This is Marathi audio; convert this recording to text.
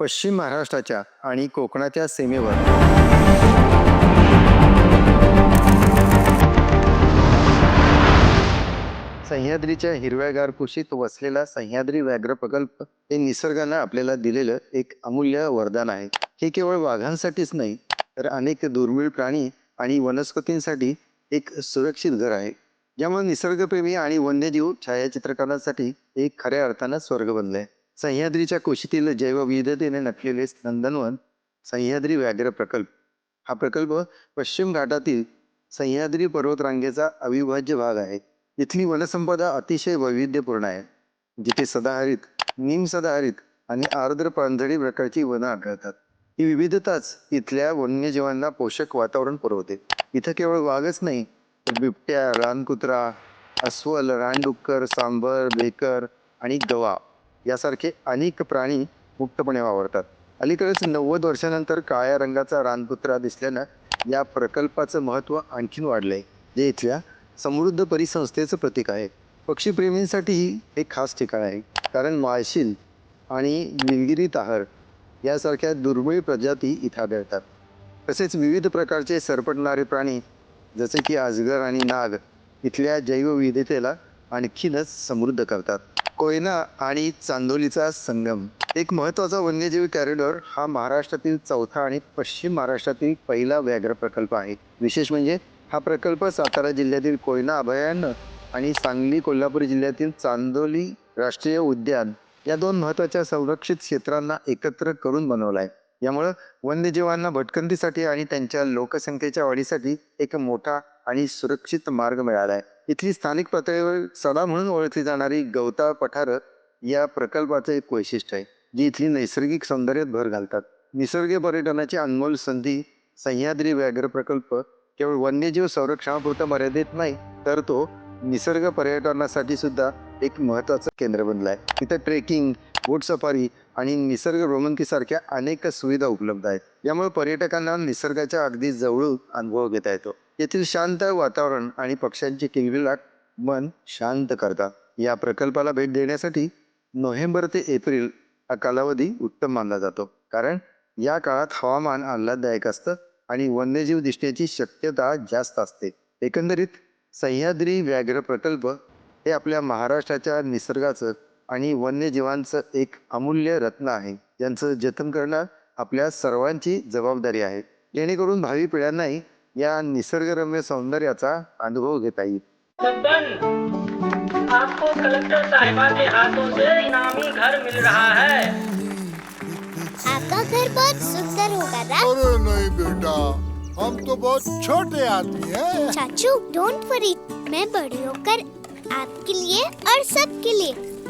पश्चिम महाराष्ट्राच्या आणि कोकणाच्या सीमेवर. सह्याद्रीच्या हिरव्यागार कुशीत वसलेला सह्याद्री व्याघ्र प्रकल्प हे निसर्गानं आपल्याला दिलेलं एक अमूल्य वरदान आहे. हे केवळ वाघांसाठीच नाही तर अनेक दुर्मिळ प्राणी आणि वनस्पतींसाठी एक सुरक्षित घर आहे ज्यामुळे निसर्गप्रेमी आणि वन्यजीव छायाचित्रकारांसाठी एक खऱ्या अर्थानं स्वर्ग बनलंय. सह्याद्रीच्या कुशीतील जैवविविधतेने नटलेले नंदनवन सह्याद्री व्याघ्र प्रकल्प. हा प्रकल्प पश्चिम घाटातील सह्याद्री पर्वतरांगेचा अविभाज्य भाग आहे. इथली वनसंपदा अतिशय वैविध्यपूर्ण आहे. जिथे सदाहरित निम सदाहरित आणि आर्द्र पानझडी प्रकारची वनं आढळतात. ही विविधताच इथल्या वन्यजीवांना पोषक वातावरण पुरवते. इथं केवळ वाघच नाही तर बिबट्या रानकुत्रा अस्वल रानडुक्कर सांबर बेकर आणि गवा. यासारखे अनेक प्राणी मुक्तपणे वावरतात. अलीकडेच नव्वद वर्षानंतर काळ्या रंगाचा रानकुत्रा दिसल्यानं या प्रकल्पाचं महत्त्व आणखीन वाढलंय जे इथल्या समृद्ध परिसंस्थेचं प्रतीक आहे. पक्षीप्रेमींसाठीही एक खास ठिकाण आहे कारण माळशील आणि निलगिरी ताहर यासारख्या दुर्मिळ प्रजाती इथं आढळतात. तसेच विविध प्रकारचे सरपटणारे प्राणी जसे की अजगर आणि नाग इथल्या जैवविविधतेला आणखीनच समृद्ध करतात. कोयना आणि चांदोलीचा संगम. एक महत्त्वाचा वन्यजीव कॉरिडॉर हा महाराष्ट्रातील चौथा आणि पश्चिम महाराष्ट्रातील पहिला व्याघ्र प्रकल्प आहे. विशेष म्हणजे हा प्रकल्प सातारा जिल्ह्यातील कोयना अभयारण्य आणि सांगली कोल्हापूर जिल्ह्यातील चांदोली राष्ट्रीय उद्यान या दोन महत्त्वाच्या संरक्षित क्षेत्रांना एकत्र करून बनवला आहे यामुळं वन्यजीवांना भटकंतीसाठी आणि त्यांच्या लोकसंख्येच्या वाढीसाठी एक मोठा आणि सुरक्षित मार्ग मिळाला आहे इथली स्थानिक पातळीवर सदा म्हणून ओळखली जाणारी गवताळ पठारं या प्रकल्पाचं एक वैशिष्ट्य आहे जी इथली नैसर्गिक सौंदर्यात भर घालतात. निसर्ग पर्यटनाची अनमोल संधी सह्याद्री व्याघ्र प्रकल्प केवळ वन्यजीव संरक्षणापुरता मर्यादित नाही तर तो निसर्ग पर्यटनासाठी सुद्धा एक महत्त्वाचं केंद्र बनलं आहे इथं ट्रेकिंग बोट सफारी आणि निसर्ग भ्रमंतीसारख्या अनेक सुविधा उपलब्ध आहेत. यामुळे पर्यटकांना निसर्गाच्या अगदी जवळून अनुभव घेता येतो. येथील शांत वातावरण आणि पक्ष्यांची किलबिलाट मन शांत करतात. या प्रकल्पाला भेट देण्यासाठी नोव्हेंबर ते एप्रिल हा कालावधी उत्तम मानला जातो. कारण या काळात हवामान आल्हाददायक असतं आणि वन्यजीव दिसण्याची शक्यता जास्त असते. एकंदरीत सह्याद्री व्याघ्र प्रकल्प हे आपल्या महाराष्ट्राच्या निसर्गाचं आणि वन्यजीवांचं एक अमूल्य रत्न आहे. ज्यांचं जतन करणं आपल्या सर्वांची जबाबदारी आहे. जेणेकरून भावी पिढ्यांनाही या निसर्गरम्य सौंदर्याचा अनुभव घेता येईल. छप्पन आपको कलेक्टर साहिबा के हाथों से इनामी घर मिल रहा है। आपका घर बहुत सुंदर होगा ना अरे नहीं बेटा हम तो बहुत छोटे आदमी हैं। चाचू डोंट वरी मैं बड़ी होकर आपके लिए और सबके लिए